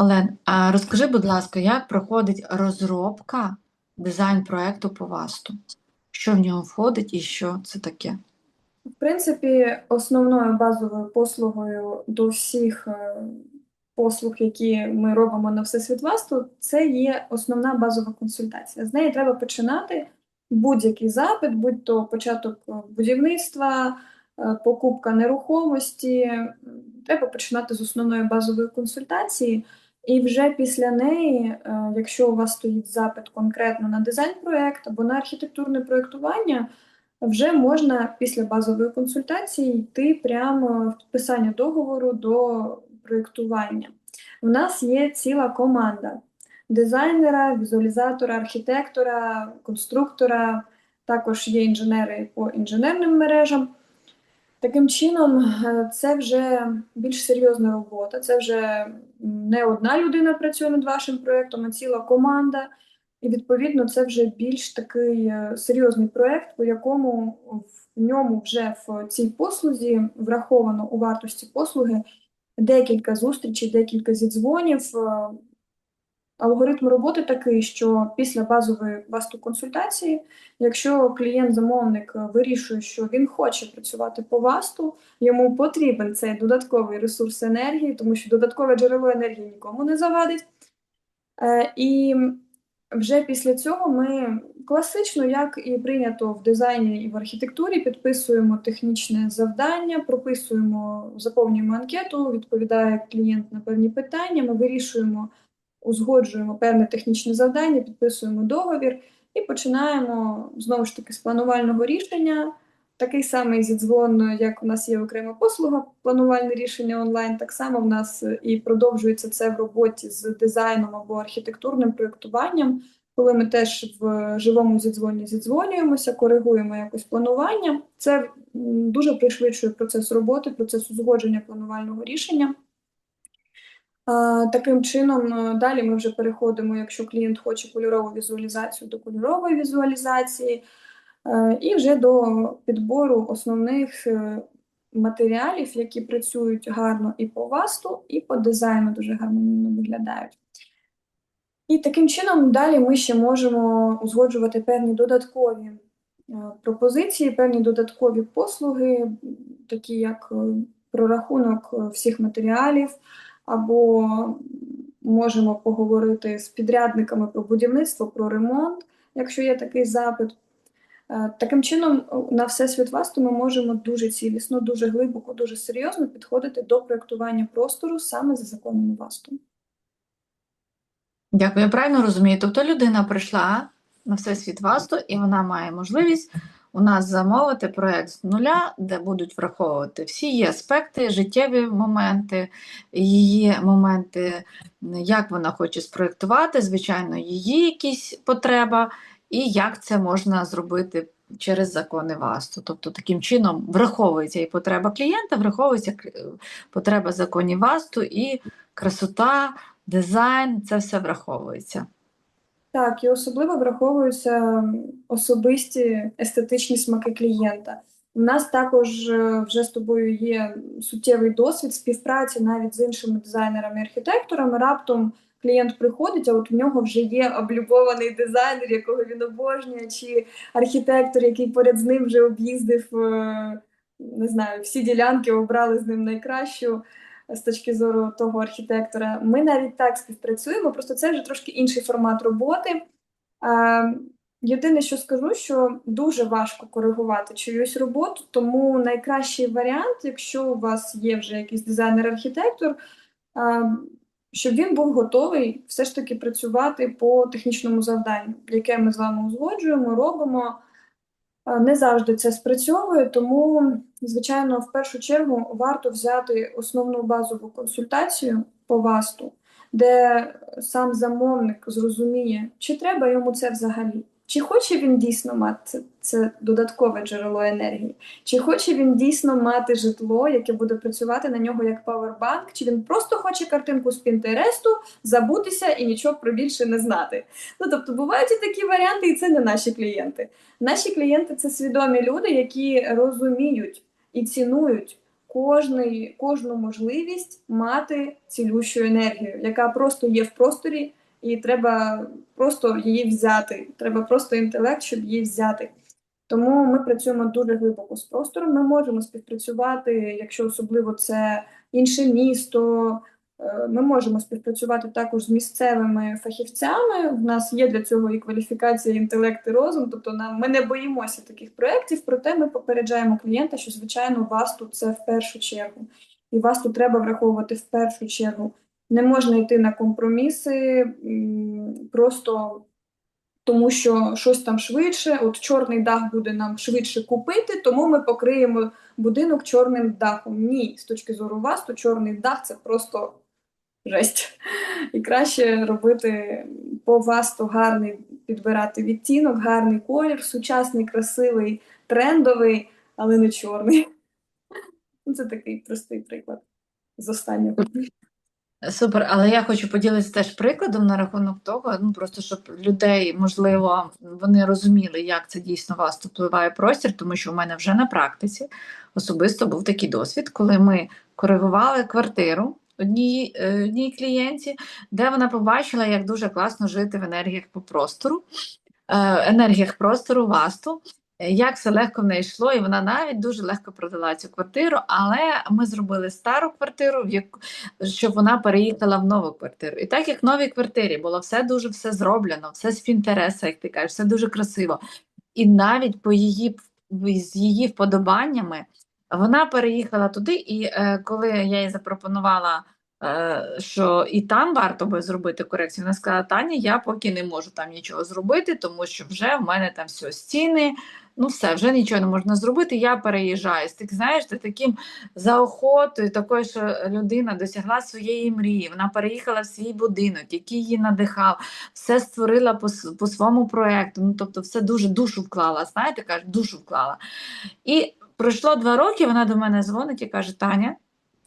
Олен, а розкажи, будь ласка, як проходить розробка дизайн-проекту по ВАСТу? Що в нього входить і що це таке? В принципі, основною базовою послугою до всіх е, послуг, які ми робимо на Всесвіт Васту, це є основна базова консультація. З неї треба починати будь-який запит, будь то початок е, будівництва, е, покупка нерухомості. Треба починати з основної базової консультації. І вже після неї, е, якщо у вас стоїть запит конкретно на дизайн-проект або на архітектурне проєктування, вже можна після базової консультації йти прямо в підписання договору до проєктування. У нас є ціла команда дизайнера, візуалізатора, архітектора, конструктора, також є інженери по інженерним мережам. Таким чином, е, це вже більш серйозна робота. Це вже не одна людина працює над вашим проєктом, а ціла команда. І відповідно це вже більш такий е, серйозний проєкт, по якому в ньому вже в цій послузі враховано у вартості послуги декілька зустрічей, декілька зідзвонів. Алгоритм роботи такий, що після базової васту консультації, якщо клієнт-замовник вирішує, що він хоче працювати по васту, йому потрібен цей додатковий ресурс енергії, тому що додаткове джерело енергії нікому не завадить. Е, І вже після цього ми класично, як і прийнято в дизайні і в архітектурі, підписуємо технічне завдання, прописуємо, заповнюємо анкету, відповідає клієнт на певні питання, ми вирішуємо, узгоджуємо певне технічне завдання, підписуємо договір і починаємо знову ж таки з планувального рішення. Такий самий зідзвон, як у нас є окрема послуга, планувальне рішення онлайн, так само в нас і продовжується це в роботі з дизайном або архітектурним проєктуванням, коли ми теж в живому зідзвоні зідзвонюємося, коригуємо якось планування. Це дуже пришвидшує процес роботи, процес узгодження планувального рішення. Таким чином, е, далі ми вже переходимо, якщо клієнт хоче кольорову візуалізацію, до кольорової візуалізації, е, і вже до підбору основних е, матеріалів, які працюють гарно і по васту, і по дизайну дуже гармонійно виглядають. І таким чином далі ми ще можемо узгоджувати певні додаткові пропозиції, певні додаткові послуги, такі як прорахунок всіх матеріалів, або можемо поговорити з підрядниками про будівництво, про ремонт, якщо є такий запит. Е, Таким чином, е, на Всесвіт Васту ми можемо дуже цілісно, дуже глибоко, дуже серйозно підходити до проєктування простору саме за законами Васту. Дякую, я правильно розумію. Тобто людина прийшла на Всесвіт ВАСТу і вона має можливість у нас замовити проект з нуля, де будуть враховувати всі її аспекти, життєві моменти, її моменти, як вона хоче спроєктувати, звичайно, її якісь потреба, і як це можна зробити через закони ВАСТу. Тобто таким чином враховується і потреба клієнта, враховується потреба законів ВАСТу і красота, дизайн, це все враховується. Так, і особливо враховуються особисті естетичні смаки клієнта. У нас також е, вже з тобою є суттєвий досвід співпраці навіть з іншими дизайнерами і архітекторами. Раптом клієнт приходить, а от в нього вже є облюбований дизайнер, якого він обожнює, чи архітектор, який поряд з ним вже об'їздив, е, не знаю, всі ділянки, обрали з ним найкращу з точки зору того архітектора. Ми навіть так співпрацюємо, просто це вже трошки інший формат роботи. Е, Єдине, що скажу, що дуже важко коригувати чиюсь роботу, тому найкращий варіант, якщо у вас є вже якийсь дизайнер-архітектор, е, щоб він був готовий все ж таки працювати по технічному завданню, яке ми з вами узгоджуємо, робимо. Е, Не завжди це спрацьовує, тому, звичайно, в першу чергу варто взяти основну базову консультацію по ВАСТу, де сам замовник зрозуміє, чи треба йому це взагалі, чи хоче він дійсно мати це, додаткове джерело енергії, чи хоче він дійсно мати житло, яке буде працювати на нього як павербанк, чи він просто хоче картинку з Пінтересту, забутися і нічого про більше не знати. Ну тобто бувають і такі варіанти, і це не наші клієнти. Наші клієнти це свідомі люди, які розуміють і цінують кожний, кожну можливість мати цілющу енергію, яка просто є в просторі, і треба просто її взяти. Треба просто інтелект, щоб її взяти. Тому ми працюємо дуже глибоко з простором. Ми можемо співпрацювати, якщо особливо це інше місто. Е, Ми можемо співпрацювати також з місцевими фахівцями. В нас є для цього і кваліфікація, і інтелект, і розум. Тобто нам ми не боїмося таких проєктів, проте ми попереджаємо клієнта, що звичайно вас тут це в першу чергу, і вас тут треба враховувати в першу чергу. Не можна йти на компроміси просто тому, що щось там швидше. От чорний дах буде нам швидше купити, тому ми покриємо будинок чорним дахом. Ні, з точки зору вас, то чорний дах це просто жесть. І краще робити по вас то гарний, підбирати відтінок, гарний колір, сучасний, красивий, трендовий, але не чорний. Ну, Це такий простий приклад з останнього. Супер, але я хочу поділитися теж прикладом на рахунок того, ну просто щоб людей, можливо, вони розуміли, як це дійсно вас впливає простір, тому що у мене вже на практиці особисто був такий досвід, коли ми коригували квартиру одній, е, одній клієнті, де вона побачила, як дуже класно жити в енергіях по простору, е, енергіях простору, васту. Як все легко в неї йшло, і вона навіть дуже легко продала цю квартиру, але ми зробили стару квартиру, щоб вона переїхала в нову квартиру. І так як в новій квартирі було все дуже все зроблено, все з Пінтереса, як ти кажеш, все дуже красиво. І навіть по її з її вподобаннями вона переїхала туди, і е, коли я їй запропонувала, що і там варто би зробити корекцію, вона сказала: Таня, я поки не можу там нічого зробити, тому що вже в мене там все стіни. Ну, все, вже нічого не можна зробити. Я переїжджаю. Так, знаєш, ти таким заохотою, такою, що людина досягла своєї мрії. Вона переїхала в свій будинок, який її надихав, все створила по, по своєму проєкту. Ну, тобто, все дуже душу вклала. Знаєте, каже, душу вклала. І пройшло два роки. Вона до мене дзвонить і каже: Таня.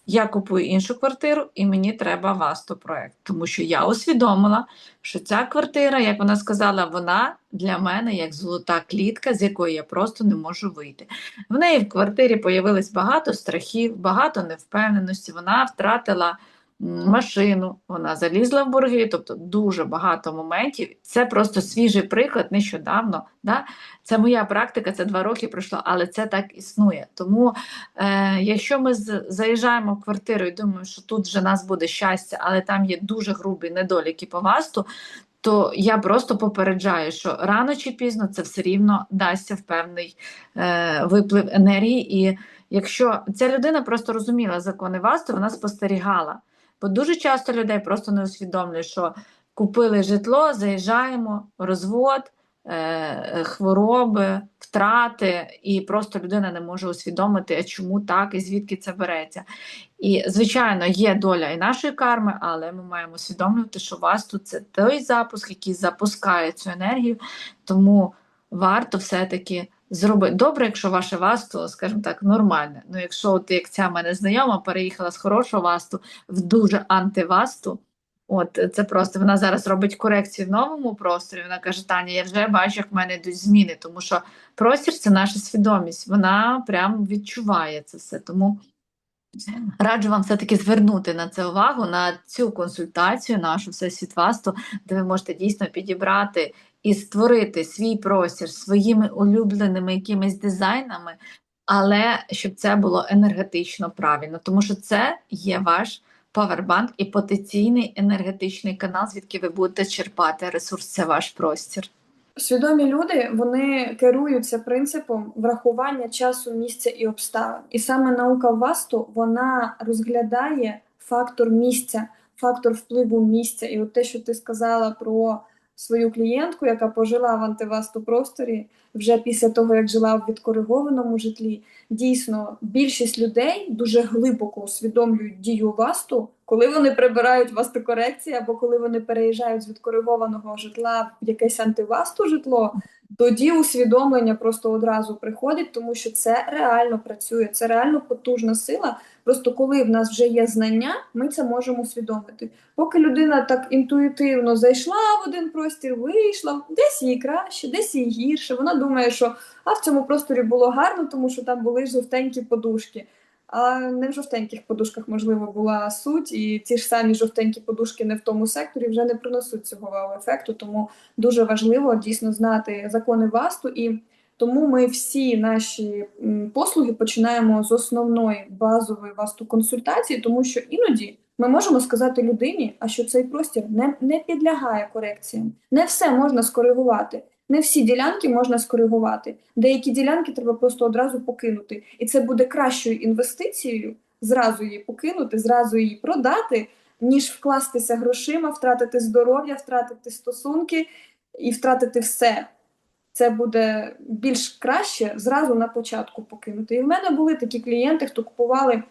Я купую іншу квартиру, і мені треба васту проект, тому що я усвідомила, що ця квартира, як вона сказала, вона для мене як золота клітка, з якої я просто не можу вийти. В неї в квартирі появилось багато страхів, багато невпевненості. Вона втратила машину, вона залізла в борги, тобто дуже багато моментів. Це просто свіжий приклад нещодавно. Да? Це моя практика, це два роки пройшло, але це так існує. Тому е, якщо ми заїжджаємо в квартиру і думаємо, що тут вже нас буде щастя, але там є дуже грубі недоліки по васту, то я просто попереджаю, що рано чи пізно це все рівно дасться в певний е, виплив енергії. І якщо ця людина просто розуміла закони васту, вона спостерігала. Бо дуже часто людей просто не усвідомлюють, що купили житло, заїжджаємо, розвод, е, е, хвороби, втрати, і просто людина не може усвідомити, чому так і звідки це береться. І, звичайно, є доля і нашої карми, але ми маємо усвідомлювати, що васту це той запуск, який запускає цю енергію, тому варто все-таки зробити. Добре, якщо ваше васту, скажімо так, нормальне. Ну, якщо от як ця мене знайома переїхала з хорошого васту в дуже антивасту, От це просто вона зараз робить корекцію в новому просторі. Вона каже: Таня, я вже бачу, як в мене йдуть зміни, тому що простір це наша свідомість. Вона прям відчуває це все. Тому раджу вам все-таки звернути на це увагу, на цю консультацію нашу Всесвіт Васту, де ви можете дійсно підібрати і створити свій простір своїми улюбленими якимись дизайнами, але щоб це було енергетично правильно, тому що це є ваш павербанк і потенційний енергетичний канал, звідки ви будете черпати ресурс, це ваш простір. Свідомі люди вони керуються принципом врахування часу, місця і обставин. І саме наука васту вона розглядає фактор місця, фактор впливу місця. І от те, що ти сказала про свою клієнтку, яка пожила в антивасту просторі вже після того, як жила в відкоригованому житлі. Дійсно, більшість людей дуже глибоко усвідомлюють дію васту, коли вони прибирають вастокорекції або коли вони переїжджають з відкоригованого житла в якесь антивасту житло. Тоді усвідомлення просто одразу приходить, тому що це реально працює, це реально потужна сила. Просто коли в нас вже є знання, ми це можемо усвідомити. Поки людина так інтуїтивно зайшла в один простір, вийшла, десь їй краще, десь їй гірше. Вона думає, що а в цьому просторі було гарно, тому що там були жовтенькі подушки. А не в жовтеньких подушках, можливо, була суть, і ті ж самі жовтенькі подушки не в тому секторі вже не принесуть цього вау-ефекту. Тому дуже важливо дійсно знати закони ВАСТу і. Тому ми всі наші послуги починаємо з основної базової васту консультації, тому що іноді ми можемо сказати людині, а що цей простір не, не підлягає корекціям. Не все можна скоригувати. Не всі ділянки можна скоригувати. Деякі ділянки треба просто одразу покинути. І це буде кращою інвестицією зразу її покинути, зразу її продати, ніж вкластися грошима, втратити здоров'я, втратити стосунки і втратити все це буде більш краще зразу на початку покинути. І в мене були такі клієнти, хто купували в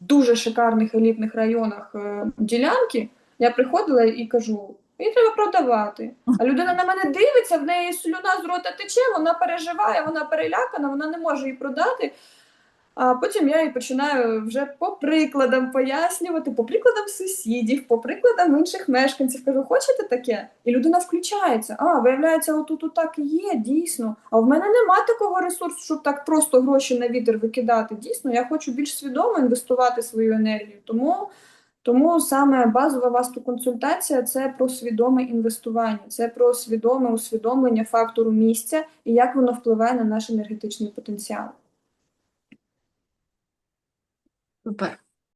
дуже шикарних елітних районах е, ділянки. Я приходила і кажу: її треба продавати. А людина на мене дивиться, в неї слюна з рота тече, вона переживає, вона перелякана, вона не може її продати. А потім я їй починаю вже по прикладам пояснювати, по прикладам сусідів, по прикладам інших мешканців. Кажу, хочете таке? І людина включається. А, виявляється, отут так і є, дійсно. А в мене нема такого ресурсу, щоб так просто гроші на вітер викидати. Дійсно, я хочу більш свідомо інвестувати свою енергію. Тому, тому саме базова васту-консультація це про свідоме інвестування, це про свідоме усвідомлення фактору місця і як воно впливає на наш енергетичний потенціал. Супер.